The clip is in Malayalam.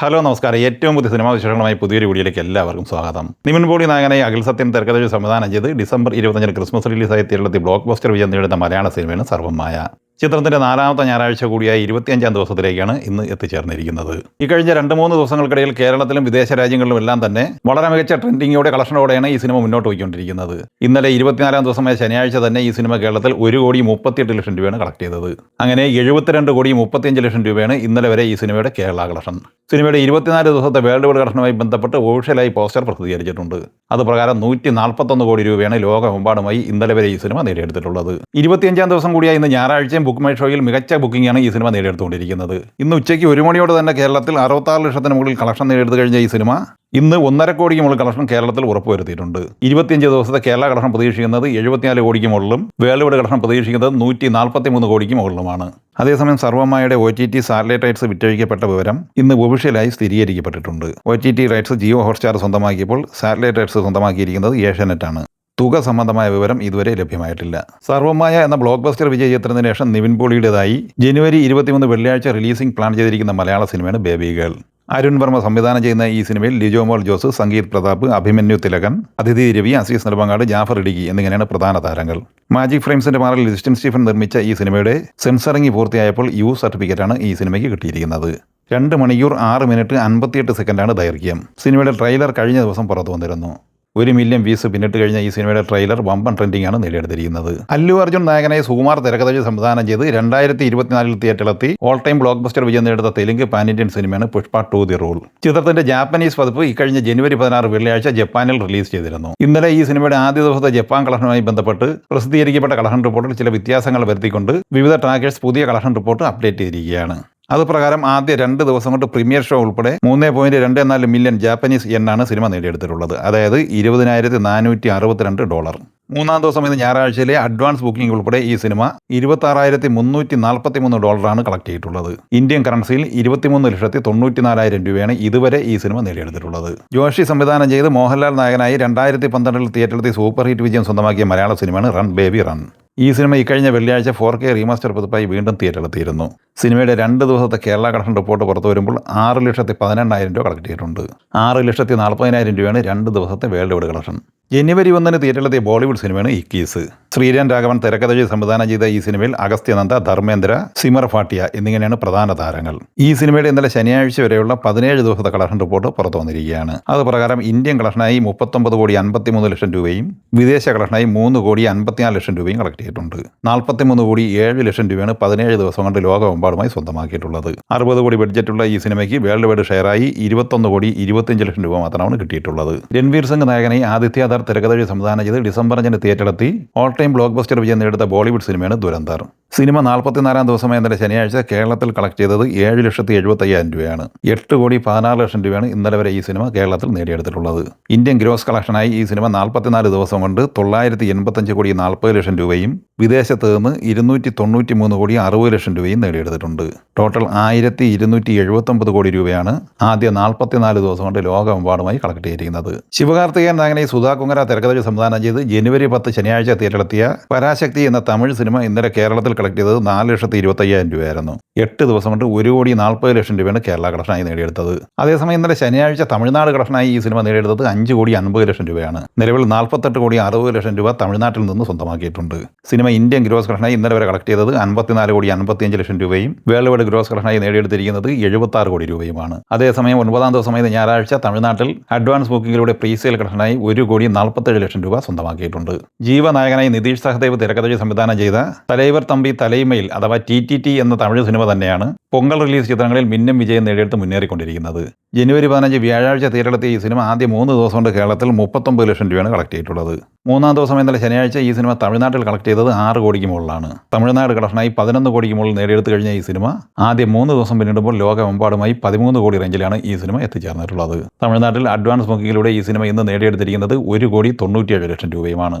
ഹലോ നമസ്കാരം. ഏറ്റവും പുതിയ സിനിമാ വിശേഷങ്ങളുമായി പുതിയൊരു വീഡിയോയിലേക്ക് എല്ലാവർക്കും സ്വാഗതം. നിമിൻ പോളി നായകനായി അഖിൽ സത്യൻ തിരക്കഥ സംവിധാനം ചെയ്ത് ഡിസംബർ ഇരുപത്തഞ്ചിന് ക്രിസ്മസ് റിലീസായി കേരളത്തിൽ ബ്ലോക്ക് ബസ്റ്റർ വിജയം നേടുന്ന മലയാള സിനിമയാണ് സർവമായ ചിത്രത്തിന്റെ നാലാമത്തെ ഞായറാഴ്ച കൂടിയായ ഇരുപത്തിയഞ്ചാം ദിവസത്തിലേക്കാണ് ഇന്ന് എത്തിച്ചേർന്നിരിക്കുന്നത്. ഈ കഴിഞ്ഞ രണ്ട് മൂന്ന് ദിവസങ്ങൾക്കിടയിൽ കേരളത്തിലും വിദേശ രാജ്യങ്ങളിലും എല്ലാം തന്നെ വളരെ മികച്ച ട്രെൻഡിങ്ങോടെ കളക്ഷനോടെയാണ് ഈ സിനിമ മുന്നോട്ട് പോയിക്കൊണ്ടിരിക്കുന്നത്. ഇന്നലെ ഇരുപത്തിനാലാം ദിവസമായ ശനിയാഴ്ച തന്നെ ഈ സിനിമ കേരളത്തിൽ ഒരു കോടി മുപ്പത്തിയെട്ട് ലക്ഷം രൂപയാണ് കളക്ട് ചെയ്തത്. അങ്ങനെ എഴുപത്തിരണ്ട് കോടി മുപ്പത്തിയഞ്ച് ലക്ഷം രൂപയാണ് ഇന്നലെ വരെ ഈ സിനിമയുടെ കേരള കളക്ഷൻ സിനിമയുടെ ഇരുപത്തിനാല് ദിവസത്തെ വേൾഡ് വൈഡ് കളക്ഷനുമായി ബന്ധപ്പെട്ട് ഓഫീഷ്യലായി പോസ്റ്റർ പ്രസിദ്ധീകരിച്ചിട്ടുണ്ട്. അത് പ്രകാരം നൂറ്റി നാൽപ്പത്തൊന്ന് കോടി രൂപയാണ് ലോകമെമ്പാടുമായി ഇന്നലെ വരെ ഈ സിനിമ നേടിയെടുത്തിട്ടുള്ളത്. ഇരുപത്തിയഞ്ചാം ദിവസം കൂടിയായി ഇന്ന് ഞായറാഴ്ചയും ബുക്ക് മൈ ഷോയിൽ മികച്ച ബുക്കിംഗാണ് ഈ സിനിമ നേടിയെടുത്തുകൊണ്ടിരിക്കുന്നത്. ഇന്ന് ഉച്ചയ്ക്ക് ഒരു മണിയോടെ തന്നെ കേരളത്തിൽ അറുപത്താറ് ലക്ഷത്തിന് മുകളിൽ കളക്ഷൻ നേടിയെടുത്ത് കഴിഞ്ഞ ഈ സിനിമ ഇന്ന് ഒന്നര കോടിക്ക് മുകളിൽ കളക്ഷൻ കേരളത്തിൽ ഉറപ്പുവരുത്തിയിട്ടുണ്ട്. ഇരുപത്തിയഞ്ച് ദിവസത്തെ കേരള കളക്ഷൻ പ്രതീക്ഷിക്കുന്നത് എഴുപത്തിനാല് കോടിക്ക് മുകളിലും വേൾഡ് കളക്ഷൻ പ്രതീക്ഷിക്കുന്നത് നൂറ്റി നാൽപ്പത്തി മൂന്ന് കോടിക്ക് മുകളിലുമാണ്. അതേസമയം സർവമായുടെ O T T satellite rights വിറ്റഴിക്കപ്പെട്ട വിവരം ഇന്ന് ഒഫീഷ്യലായി സ്ഥിരീകരിക്കപ്പെട്ടിട്ടുണ്ട്. O T T rights Jio Hotstar സ്വന്തമാക്കിയപ്പോൾ satellite rights സ്വന്തമാക്കിയിരിക്കുന്നത് ഏഷ്യാനെറ്റാണ്. തുക സംബന്ധമായ വിവരം ഇതുവരെ ലഭ്യമായിട്ടില്ല. സർവമായ എന്ന ബ്ലോക്ക് ബസ്റ്റർ വിജയ ചിത്രത്തിന് ശേഷം നിവിൻ പോളിയുടേതായി ജനുവരി ഇരുപത്തിമൂന്ന് വെള്ളിയാഴ്ച റിലീസിംഗ് പ്ലാൻ ചെയ്തിരിക്കുന്ന മലയാള സിനിമയാണ് ബേബി ഗേൾ. അരുൺ വർമ്മ സംവിധാനം ചെയ്യുന്ന ഈ സിനിമയിൽ ലിജോമോൾ ജോസ് സംഗീത് പ്രതാപ് അഭിമന്യു തിലകൻ അതിഥി രവി അസീസ് നെടുമങ്ങാട് ജാഫർ ഇടുകി എന്നിങ്ങനെയാണ് പ്രധാന താരങ്ങൾ. മാജിക് ഫ്രെയിംസിന്റെ മാറിൽ ലിസ്റ്റൻ സ്റ്റീഫൻ നിർമ്മിച്ച ഈ സിനിമയുടെ സെൻസറിംഗ് പൂർത്തിയായപ്പോൾ യു സർട്ടിഫിക്കറ്റാണ് ഈ സിനിമയ്ക്ക് കിട്ടിയിരിക്കുന്നത്. രണ്ട് മണിക്കൂർ ആറ് മിനിറ്റ് അൻപത്തിയെട്ട് സെക്കൻഡാണ് ദൈർഘ്യം. സിനിമയുടെ ട്രെയിലർ കഴിഞ്ഞ ദിവസം പുറത്തു വന്നിരുന്നു. ഒരു മില്യൺ വ്യൂസ് പിന്നിട്ട് കഴിഞ്ഞ ഈ സിനിമയുടെ ട്രെയിലർ വമ്പൻ ട്രെൻഡിംഗ് ആണ് നേടിയെടുത്തിരിക്കുന്നത് അല്ലു അർജുൻ നായകനായി സുകുമാർ തിരക്കഥയിൽ സംവിധാനം ചെയ്ത് രണ്ടായിരത്തി ഇരുപത്തിനാലിൽ തിയേറ്ററിലെത്തി. ഓൾ ടൈം ബ്ലോക്ക് ബസ്റ്റർ വിജയം നേടുന്ന തെലുങ്ക് പാൻ ഇന്ത്യൻ സിനിമയാണ് പുഷ്പ ടു ദി റോൾ. ചിത്രത്തിന്റെ ജാപ്പനീസ് പതിപ്പ് ഇക്കഴിഞ്ഞ ജനുവരി പതിനാറ് വെള്ളിയാഴ്ച ജപ്പാനിൽ റിലീസ് ചെയ്തിരുന്നു. ഇന്നലെ ഈ സിനിമയുടെ ആദ്യ ദിവസത്തെ ജപ്പാൻ കളക്ഷനുമായി ബന്ധപ്പെട്ട് പ്രസിദ്ധീകരിക്കപ്പെട്ട കളക്ഷൻ റിപ്പോർട്ടിൽ ചില വ്യത്യാസങ്ങൾ വരുത്തിക്കൊണ്ട് വിവിധ ട്രാക്കേഴ്സ് പുതിയ കളക്ഷൻ റിപ്പോർട്ട് അപ്ഡേറ്റ് ചെയ്തിരിക്കുകയാണ്. അത് പ്രകാരം ആദ്യ രണ്ട് ദിവസം കൊണ്ട് പ്രീമിയർ ഷോ ഉൾപ്പെടെ മൂന്ന് പോയിന്റ് രണ്ട് നാല് മില്യൺ ജാപ്പനീസ് എന്നാണ് സിനിമ നേടിയെടുത്തിട്ടുള്ളത്. അതായത് ഇരുപതിനായിരത്തി നാനൂറ്റി അറുപത്തിരണ്ട് ഡോളർ. മൂന്നാം ദിവസം ഇന്ന് ഞായറാഴ്ചയിലെ അഡ്വാൻസ് ബുക്കിംഗ് ഉൾപ്പെടെ ഈ സിനിമ ഇരുപത്തി ആറായിരത്തി മുന്നൂറ്റി നാൽപ്പത്തി മൂന്ന് ഡോളറാണ് കളക്ട് ചെയ്തിട്ടുള്ളത്. ഇന്ത്യൻ കറൻസിയിൽ ഇരുപത്തിമൂന്ന് ലക്ഷത്തി തൊണ്ണൂറ്റി നാലായിരം രൂപയാണ് ഇതുവരെ ഈ സിനിമ നേടിയെടുത്തിട്ടുള്ളത്. ജോഷി സംവിധാനം ചെയ്ത് മോഹൻലാൽ നായകനായി രണ്ടായിരത്തി പന്ത്രണ്ടിൽ തിയേറ്ററിലെത്തി സൂപ്പർ ഹിറ്റ് വിജയം സ്വന്തമാക്കിയ മലയാള സിനിമയാണ് റൺ ബേബി റൺ. ഈ സിനിമ ഇക്കഴിഞ്ഞ വെള്ളിയാഴ്ച ഫോർ കെ റീമാസ്റ്റർ പതിപ്പായി വീണ്ടും തിയേറ്ററിലെത്തിയിരുന്നു. സിനിമയുടെ രണ്ട് ദിവസത്തെ കേരള കളക്ഷൻ റിപ്പോർട്ട് പുറത്തു വരുമ്പോൾ ആറ് ലക്ഷത്തി പതിനെണ്ണായിരം രൂപ കളക്ട് ചെയ്തിട്ടുണ്ട്. ആറ് ലക്ഷത്തി നാൽപ്പതിനായിരം രൂപയാണ് രണ്ട് ദിവസത്തെ വേൾഡ് വൈഡ് കളക്ഷൻ. ജനുവരി ഒന്നിന് തിയേറ്ററിലെത്തിയ ബോളിവുഡ് സിനിമയാണ് ഇക്കീസ് ശ്രീരാൻ രാഘവൻ തിരക്കഥ സംവിധാനം ചെയ്ത ഈ സിനിമയിൽ അഗസ്ത്യ നന്ദ ധർമ്മേന്ദ്ര സിമർ ഫാട്ടിയ എന്നിങ്ങനെയാണ് പ്രധാന താരങ്ങൾ. ഈ സിനിമയുടെ ഇന്നലെ ശനിയാഴ്ച വരെയുള്ള പതിനേഴ് ദിവസത്തെ കളക്ഷൻ റിപ്പോർട്ട് പുറത്തു വന്നിരിക്കുകയാണ്. അത് പ്രകാരം ഇന്ത്യൻ കളക്ഷനായി മുപ്പത്തൊമ്പത് കോടി അൻപത്തിമൂന്ന് ലക്ഷം രൂപയും വിദേശ കളക്ഷനായി മൂന്ന് കോടി അൻപത്തിനാല് ലക്ഷം രൂപയും കളക്ട് ചെയ്തിട്ടുണ്ട് നാൽപ്പത്തിമൂന്ന് കോടി ഏഴ് ലക്ഷം രൂപയാണ് പതിനേഴ് ദിവസം കൊണ്ട് ലോകമെമ്പാടുമായി സ്വന്തമാക്കിയിട്ടുള്ളത്. അറുപത് കോടി ബഡ്ജറ്റുള്ള ഈ സിനിമയ്ക്ക് വേൾഡ് വൈഡ് ഷെയറായി ഇരുപത്തൊന്ന് കോടി ഇരുപത്തിയഞ്ച് ലക്ഷം രൂപ മാത്രമാണ് കിട്ടിയിട്ടുള്ളത്. രൺവീർ സിംഗ് നായകനായി ആദിത്യദർ തിരക്കഥ സംവിധാനം ചെയ്ത് ഡിസംബർ അഞ്ചിന് തിയേറ്ററിലെത്തി. ഓൾ ടൈം ബ്ലോക്ക് ബസ്റ്റർ വിജയം നേടുന്ന ബോളിവുഡ് സിനിമയാണ് ദുരന്തർ. സിനിമ നാൽപ്പത്തിനാലാം ദിവസമായ ഇന്നലെ ശനിയാഴ്ച കേരളത്തിൽ കളക്ട് ചെയ്തത് ഏഴ് ലക്ഷത്തി എഴുപത്തി അയ്യായിരം രൂപയാണ്. എട്ട് കോടി പതിനാറ് ലക്ഷം രൂപയാണ് ഇന്നലെ വരെ ഈ സിനിമ കേരളത്തിൽ നേടിയെടുത്തിട്ടുള്ളത്. ഇന്ത്യൻ ഗ്രോസ് കളക്ഷനായി ഈ സിനിമ നാൽപ്പത്തിനാല് ദിവസം കൊണ്ട് തൊള്ളായിരത്തി എൺപത്തഞ്ച് കോടി നാൽപ്പത് ലക്ഷം രൂപയും വിദേശത്ത് നിന്ന് ഇരുന്നൂറ്റി തൊണ്ണൂറ്റി മൂന്ന് കോടി അറുപത് ലക്ഷം രൂപയും നേടിയെടുത്തിട്ടുണ്ട്. ടോട്ടൽ ആയിരത്തി ഇരുന്നൂറ്റി എഴുപത്തൊമ്പത് കോടി രൂപയാണ് ആദ്യ നാൽപ്പത്തിനാല് ദിവസം കൊണ്ട് ലോകമെമ്പാടുമായി കളക്ട് ചെയ്തിരിക്കുന്നത് ശിവകാർത്തികൻ നായകനെ സുധാ കുങ്ങര തിരക്കഥ സംവിധാനം ചെയ്ത് ജനുവരി പത്ത് ശനിയാഴ്ച തിയേറ്ററിലെത്തിയ പരാശക്തി എന്ന തമിഴ് സിനിമ ഇന്നലെ കേരളത്തിൽ കളക്ട് ചെയ്തത് നാല് ലക്ഷത്തി ഇരുപത്തയ്യായിരം രൂപയായിരുന്നു. എട്ട് ദിവസം കൊണ്ട് ഒരു കോടി നാൽപ്പത് ലക്ഷം രൂപയാണ് കേരള കളക്ഷനായി നേടിയെടുത്തത്. അതേസമയം ഇന്നലെ ശനിയാഴ്ച തമിഴ്നാട് കളക്ഷനായി ഈ സിനിമ നേടിയെടുത്തത് അഞ്ച് കോടി അൻപത് ലക്ഷം രൂപയാണ്. നിലവിൽ നാൽപ്പത്തെട്ട് കോടി അറുപത് ലക്ഷം രൂപ തമിഴ്നാട്ടിൽ നിന്ന് സ്വന്തമാക്കിയിട്ടുണ്ട്. സിനിമ ഇന്ത്യൻ ഗ്രോസ് കളക്ഷനായി ഇന്നലെ വരെ കളക്ട് ചെയ്തത് അൻപത്തിനാല് കോടി അൻപത്തിയഞ്ച് ലക്ഷം രൂപയും വേൾഡ് വൈഡ് ഗ്രോസ് കളക്ഷനായി നേടിയെടുത്തിരിക്കുന്നത് എഴുപത്തി ആറ് കോടി രൂപയുമാണ്. അതേസമയം ഒൻപതാം ദിവസമായ ഞായറാഴ്ച തമിഴ്നാട്ടിൽ അഡ്വാൻസ് ബുക്കിങ്ങിലൂടെ പ്രീസെയിൽ കളക്ഷനായി ഒരു കോടി നാൽപ്പത്തേഴ് ലക്ഷം രൂപ സ്വന്തമാക്കിയിട്ടുണ്ട്. ജീവനായകനായി നിതീഷ് സഹദേവ് തിരക്കഥ സംവിധാനം ചെയ്ത തലൈവർ തമ്പി തലൈമയിൽ അഥവാ ടി ടി ടി എന്ന തമിഴ് സിനിമ തന്നെയാണ് പൊങ്കൽ റിലീസ് ചിത്രങ്ങളിൽ മിന്നം വിജയം നേടിയെടുത്ത് മുന്നേറിക്കൊണ്ടിരിക്കുന്നത്. ജനുവരി പതിനഞ്ച് വ്യാഴാഴ്ച തിയേറ്ററിലെത്തിയ ഈ സിനിമ ആദ്യ മൂന്ന് ദിവസം കൊണ്ട് കേരളത്തിൽ മുപ്പത്തൊമ്പത് ലക്ഷം രൂപയാണ് കളക്ട് ചെയ്തിട്ടുള്ളത്. മൂന്നാം ദിവസം ഇന്നലെ ശനിയാഴ്ച ഈ സിനിമ തമിഴ്നാട്ടിൽ കളക്ട് ചെയ്തത് ആറ് കോടിക്ക് മുകളിലാണ്. തമിഴ്നാട് കളക്ഷനായി പതിനൊന്ന് കോടിക്ക് മുകളിൽ നേടിയെടുത്തു കഴിഞ്ഞ ഈ സിനിമ ആദ്യ മൂന്ന് ദിവസം പിന്നിടുമ്പോൾ ലോകമെമ്പാടുമായി പതിമൂന്ന് കോടി റേഞ്ചിലാണ് ഈ സിനിമ എത്തിച്ചേർന്നിട്ടുള്ളത്. തമിഴ്നാട്ടിൽ അഡ്വാൻസ് ബുക്കിങ്ങിലൂടെ ഈ സിനിമ ഇന്ന് നേടിയെടുത്തിരിക്കുന്നത് ഒരു കോടി തൊണ്ണൂറ്റിയേഴ് ലക്ഷം രൂപയുമാണ്.